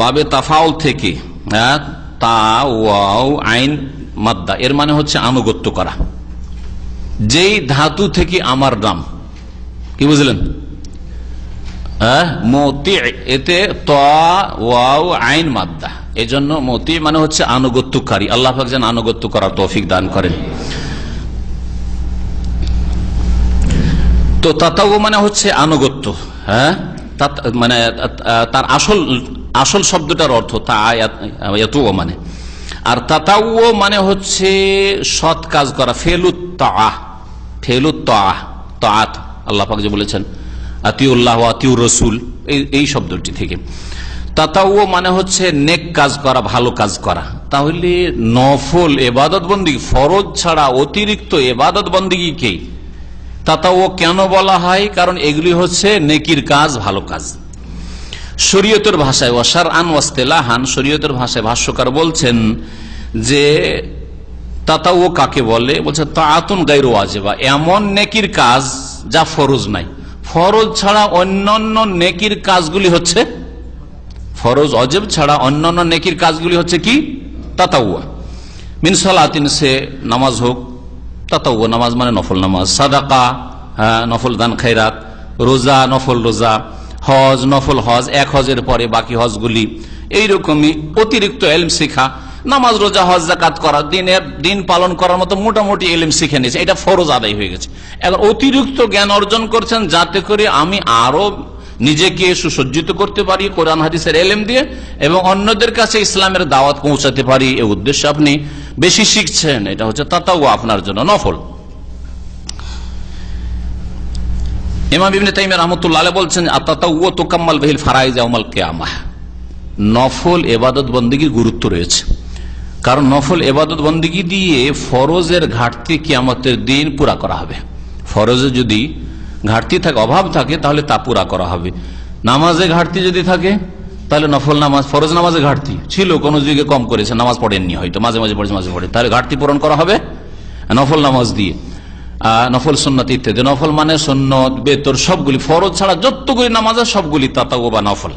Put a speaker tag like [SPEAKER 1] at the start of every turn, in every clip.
[SPEAKER 1] বাবে তাফাউল থেকে হ্যাঁ, তা ওয়াও আইন মাদ্দা এর মানে হচ্ছে আনুগত্য করা। যেই ধাতু থেকে আমার নাম কি বুঝলেন? হ্যাঁ, মতি এতে ওয়াও আইন মাদ্দা। এই জন্য মতি মানে হচ্ছে আনুগত্যকারী। আল্লাহ যেন আনুগত্য করার তৌফিক দান করেন। তো তাতাও মানে হচ্ছে আনুগত্য হ্যাঁ? মানে তার আসল আসল শব্দটার অর্থ তা মানে। আর তাতাও মানে হচ্ছে সৎ কাজ করা ফেলুত আল্লাহ পাক যে বলেছেন, আতিউল্লাহ আতিউ রসুল এই এই শব্দটি থেকে। তাতাও মানে হচ্ছে নেক কাজ করা, ভালো কাজ করা। তাহলে নফল এবাদত বন্দী ফরজ ছাড়া অতিরিক্ত এবাদত বন্দীকে তাতাও কেন বলা হয়? কারণ এগুলি হচ্ছে নেকির কাজ, ভালো কাজ। শরীয়তের ভাষায় ওয়াসার আন ওয়াস্তেলাহান শরীয়তের ভাষায় ভাষ্যকার বলছেন যে, তাতাও কাকে বলে? বলছে তা তাতুন গাইর ওয়াজেবা। এমন নেকির কাজ যা ফরজ নাই। ফরজ ছাড়া অন্যান্য নেকির কাজগুলি হচ্ছে, ফরজ অজেব ছাড়া অন্যান্য নেকির কাজগুলি হচ্ছে কি? তাতাউয়া মিন সালাতিন, সে নামাজ হোক তাতাউয়া নামাজ মানে নফল নামাজ। সাদাকা হ্যাঁ, নফল দান খাইরাত রোজা নফল রোজা। হজ নফল হজ এক হজের পরে বাকি হজগুলি। এইরকমই অতিরিক্ত এলম শিখা। নামাজ রোজা হজ জাকাত করা দিনের দিন পালন করার মতো মোটামুটি এলিম শিখে নিয়েছে। এটা ফরজ আদায় হয়ে গেছে। এখন অতিরিক্ত জ্ঞান অর্জন করছেন যাতে করে আমি আরও নিজেকে সুসজ্জিত করতে পারি, কোরআন, হাদিসের এলেম দিয়ে, এবং অন্যদের কাছে ইসলামের দাওয়াত পৌঁছাতে পারি, এ উদ্দেশ্যে আপনি বেশি শিখছেন। এটা হচ্ছে তাতাও আপনার জন্য নফল। বলছেন বিহিল নফল এবাদত বন্দিগির গুরুত্ব রয়েছে। কারণ নফল এবাদত বন্দিগি দিয়ে ফরজের ঘাটতি কিয়ামতের দিন পুরা করা হবে। ফরজে যদি ঘাটতি থাকে, অভাব থাকে, তাহলে তা পুরা করা হবে। নামাজে ঘাটতি যদি থাকে, তাহলে নফল নামাজ, ফরজ নামাজে ঘাটতি। ছিল, কোন যুগে কম করেছে, নামাজ পড়েননি হয়তো, মাঝে মাঝে পড়েছে, মাঝে পড়ে। তাহলে ঘাটতি পূরণ করা হবে? নফল নামাজ দিয়ে। নফল সন্ন্যত ইত্যাদি। নফল মানে সন্ন্যত বেতর, সবগুলি। ফরজ ছাড়া যতগুলি নামাজ সবগুলি তাতাও বা নফল।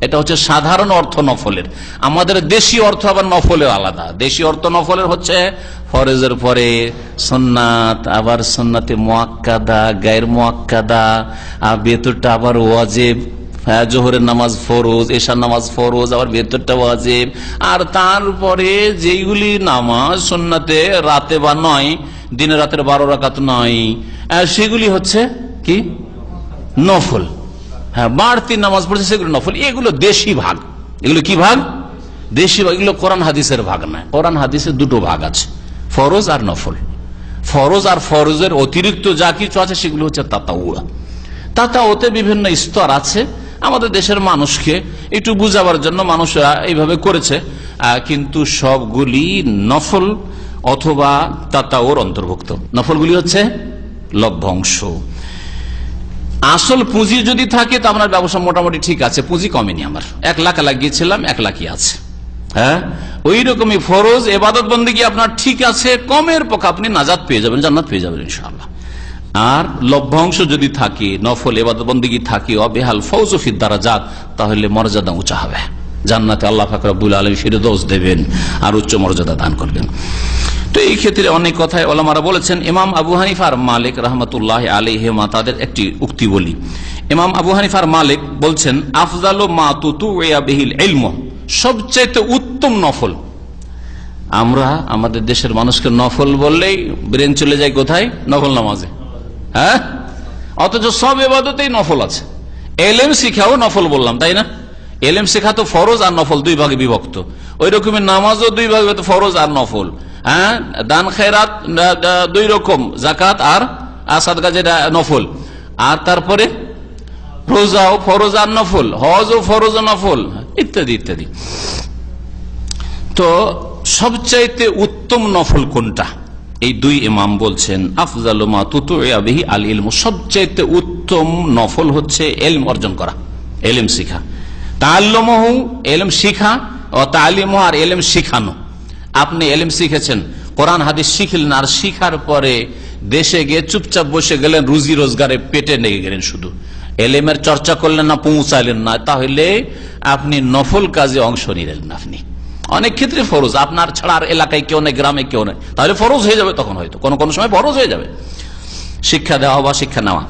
[SPEAKER 1] এটা হচ্ছে সাধারণ অর্থ নফলের। আমাদের দেশি অর্থ আবার নফলের আলাদা। দেশি অর্থ নফলের হচ্ছে ফরজের পরে সন্ন্যাত আবার সন্নাতে মোয়াক্কাদা গায়ের মোয়াক্কাদা আর বেতরটা আবার ওয়াজেব হ্যাঁ, জোহরের নামাজ ফরোজ এশার নামাজ ফরোজ আবার ভেতরটা ওয়াজেব। আর তারপরে যেইগুলি নামাজ সন্নাতে রাতে বা নয় দিনে রাতের বারো রাকাত নয় সেগুলি হচ্ছে কি? নফল। হ্যাঁ বাড়তি নামাজ পড়ছে, সেগুলো নফল। এগুলো দেশি ভাগ। এগুলো কি ভাগ? দেশি ভাগ। এগুলো কোরআন হাদিসের ভাগ নয় কোরআন হাদিসের দুটো ভাগ আছে, ফরজ আর নফল। ফরজ আর ফরজের অতিরিক্ত যা কিছু আছে, সেগুলো হচ্ছে তাতাউয়া। তাতাওতে বিভিন্ন স্তর আছে। আমাদের দেশের মানুষকে একটু বুঝাবার জন্য মানুষরা এইভাবে করেছে কিন্তু সবগুলি নফল অথবা তাতাওর অন্তর্ভুক্ত। নফলগুলি হচ্ছে লভ্যাংশ। আসল পুঁজি যদি থাকে, তো আপনার ব্যবসা মোটামুটি ঠিক আছে। পুঁজি কমেনি আমার। এক লাখ লাগিয়েছিলাম এক লাখই আছে। হ্যাঁ? ওই রকমই ফরজ, এবাদত বন্দী আপনার ঠিক আছে? কমের পক্ষে আপনি নাজাদ পেয়ে যাবেন, জান্নাত পেয়ে যাবেন ইনশাআল্লাহ। আর লভ্যাংশ যদি থাকে, নফল এবাদত বন্দী থাকে, অবেহাল ফৌজফির দ্বারা যাত তাহলে মর্যাদা উঁচা হবে। জান্নাতে আল্লাহ ফাকরাবুল আলম ফিরদোষ দেবেন, আর উচ্চ মর্যাদা দান করবেন। তো এই ক্ষেত্রে অনেক কথায় ওলামারা বলেছেন। ইমাম আবু হানিফার মালিক রহমতুল্লাহ আলিহেমা তাদের একটি উক্তি বলি। ইমাম আবু হানিফার মালিক বলছেন, আফজাল মা তুতু বেহিল সবচাইতে উত্তম নফল। আমরা আমাদের দেশের মানুষকে নফল বললেই ব্রেন চলে যায় কোথায়? নফল নামাজে। হ্যাঁ? অথচ সব এবাদতেই নফল আছে। এলেম শিখাও নফল বললাম, তাই না? এলএম শেখা তো ফরজ আর নফল, দুই ভাগে বিভক্ত। ওই রকমের নামাজও দুই ভাগে ফরজ আর নফল। হ্যাঁ? দান, খেরাত দুই রকম জাকাত আর আসাদগা যেটা, নফল। আর তারপরে রোজাও ফরজ আর নফল, হজ ও ফরজ নফল, ইত্যাদি ইত্যাদি। তো সবচাইতে উত্তম নফল কোনটা? এই দুই ইমাম বলছেন, আফজাল মা তুতুবিহি আল ইলম। সবচাইতে উত্তম নফল হচ্ছে এলম অর্জন করা, এলেম শিখা। তাল্লমহু এলেম শিখা, ও তালিম আর এলেম শিখানো। আপনি এলেম শিখেছেন, কোরআন, হাদিস শিখলেন, আর শিখার পরে দেশে গিয়ে চুপচাপ বসে গেলেন, রুজি রোজগারে পেটে লেগে গেলেন শুধু। এলেমের চর্চা করলেন না, পৌঁছাইলেন না, তাহলে আপনি নফল কাজে অংশ নিলেন না আপনি। অনেক ক্ষেত্রে ফরজ, আপনার ছাড়া আর এলাকায় কেউ নেই, গ্রামে কেউ নেই, তাহলে ফরজ হয়ে যাবে তখন হয়তো, কোনো কোনো সময় ফরজ হয়ে যাবে। শিক্ষা দেওয়া বা শিক্ষা নেওয়া।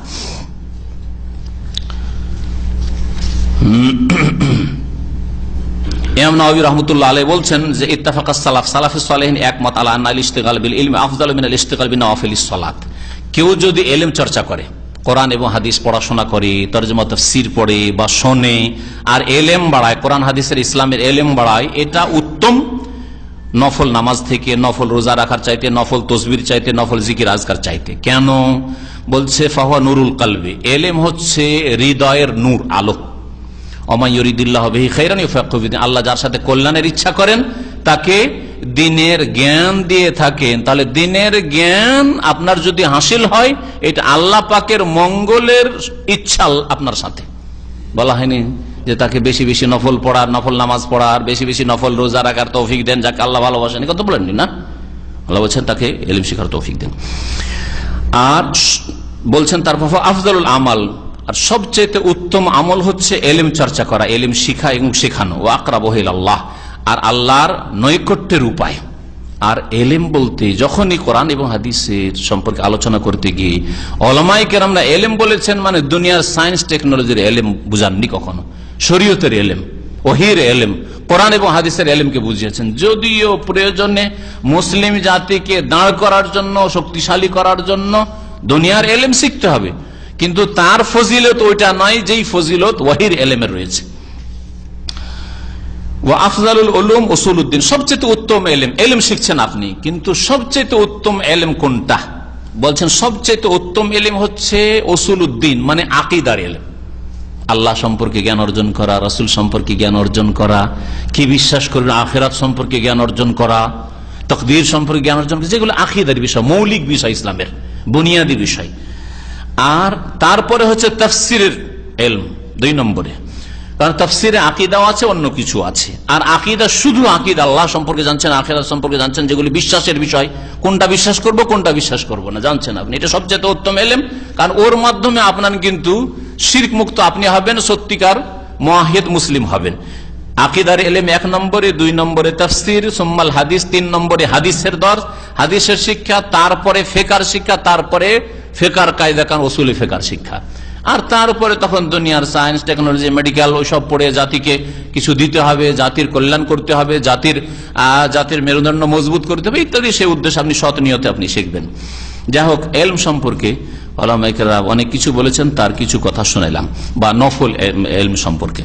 [SPEAKER 1] ইমাম রহমতুল্লাহ বলছেন যে ইত্তাফাক সালাফ, সালাফে সালেহিন একমত আলা আল ইস্তেকাল বিল ইলম আফজাল মিনাল ইস্তেকাল বিন নওয়াফিল সালাত। কেউ যদি এলেম চর্চা করে, কোরআন এবং হাদিস পড়াশোনা করে, তর্জমা তফসির পড়ে বা শোনে, আর এলেম বাড়ায়, কোরআন হাদিসের ইসলামের এলেম বাড়ায়, এটা উত্তম নফল নামাজ থেকে, নফল রোজা রাখার চাইতে, নফল তসবির চাইতে, নফল জিকির আজকার চাইতে। কেন? বলছে, ফাহুয়া নুরুল কালবে। এলেম হচ্ছে হৃদয়ের নূর, আলো। আল্লাহ যার সাথে কল্যাণের ইচ্ছা করেন, তাকে দিনের জ্ঞান দিয়ে থাকেন। তাহলে দিনের জ্ঞান আপনার যদি হাসিল হয়, এটা আল্লাহ পাকের মঙ্গলের ইচ্ছা আপনার সাথে। বলা হয়নি যে তাকে বেশি বেশি নফল পড়ার নফল নামাজ পড়ার বেশি বেশি নফল রোজা রাখার তৌফিক দেন, যাকে আল্লাহ ভালোবাসেন। কথা বলেননি না? আল্লাহ বলছেন তাকে এলিম শিখার তৌফিক দেন। আর বলছেন তার আফজালুল আমাল। আর সবচেয়ে উত্তম আমল হচ্ছে এলিম চর্চা করা, এলিম শিখা এবং শেখানো। ও আকরা বহিল আল্লাহ আর আল্লাহর নৈকট্যের উপায়। আর এলেম বলতে যখনই কোরআন এবং হাদিসের সম্পর্কে আলোচনা করতে গিয়ে অলমাই কেরামরা এলেম বলেছেন মানে দুনিয়ার সায়েন্স টেকনোলজির এলেম বুঝাননি কখনো। শরীয়তের এলেম, ওহির এলেম, কোরআন এবং হাদিসের এলেমকে বুঝিয়েছেন। যদিও প্রয়োজনে মুসলিম জাতিকে দাঁড় করার জন্য, শক্তিশালী করার জন্য দুনিয়ার এলেম শিখতে হবে। কিন্তু তার ফজিলত ওইটা নয় যেই ফজিলত ওয়াহির এলেমের রয়েছে। ও শিখছেন আপনি, কিন্তু উদ্দিন মানে আকিদার এলেম। আল্লাহ সম্পর্কে জ্ঞান অর্জন করা, রসুল সম্পর্কে জ্ঞান অর্জন করা, কি বিশ্বাস করবেন, আখেরাত সম্পর্কে জ্ঞান অর্জন করা, তকদির সম্পর্কে জ্ঞান অর্জন করা, যেগুলো আকিদার বিষয়, মৌলিক বিষয় ইসলামের, বুনিয়াদী বিষয়। আর তারপরে হচ্ছে তফসিরের এলম, দুই নম্বরে। কারণ তফসিরে আকিদাও আছে, অন্য কিছু আছে। আর আকিদা শুধু আকিদ, আল্লাহ সম্পর্কে জানছেন আকিদা সম্পর্কে জানছেন, যেগুলি বিশ্বাসের বিষয়। কোনটা বিশ্বাস করব, কোনটা বিশ্বাস করব না, জানছেন আপনি। এটা সবচেয়ে উত্তম এলেম, কারণ ওর মাধ্যমে আপনার কিন্তু শির্ক মুক্ত আপনি হবেন, সত্যিকার মহাহেদ মুসলিম হবেন। আকিদার এলেম এক নম্বরে, দুই নম্বরে তফসির, সোম্মাল হাদিস, তিন নম্বরে হাদিসের দর। হাদিসের শিক্ষা, তারপরে ফেকার শিক্ষা, তারপরে ফেকার কায়দা কান ওসুলি ফেকার শিক্ষা। আর তারপরে তখন দুনিয়ার সায়েন্স, টেকনোলজি, মেডিকেল, ওইসব পড়ে জাতিকে কিছু দিতে হবে, জাতির কল্যাণ করতে হবে, জাতির জাতির মেরুদণ্ড মজবুত করতে হবে, ইত্যাদি। সেই উদ্দেশ্যে আপনি সৎ নিয়তে আপনি শিখবেন। যাই হোক, এলম সম্পর্কে আলামাইকেরা অনেক কিছু বলেছেন, তার কিছু কথা শুনাইলাম, বা নফল এলম সম্পর্কে।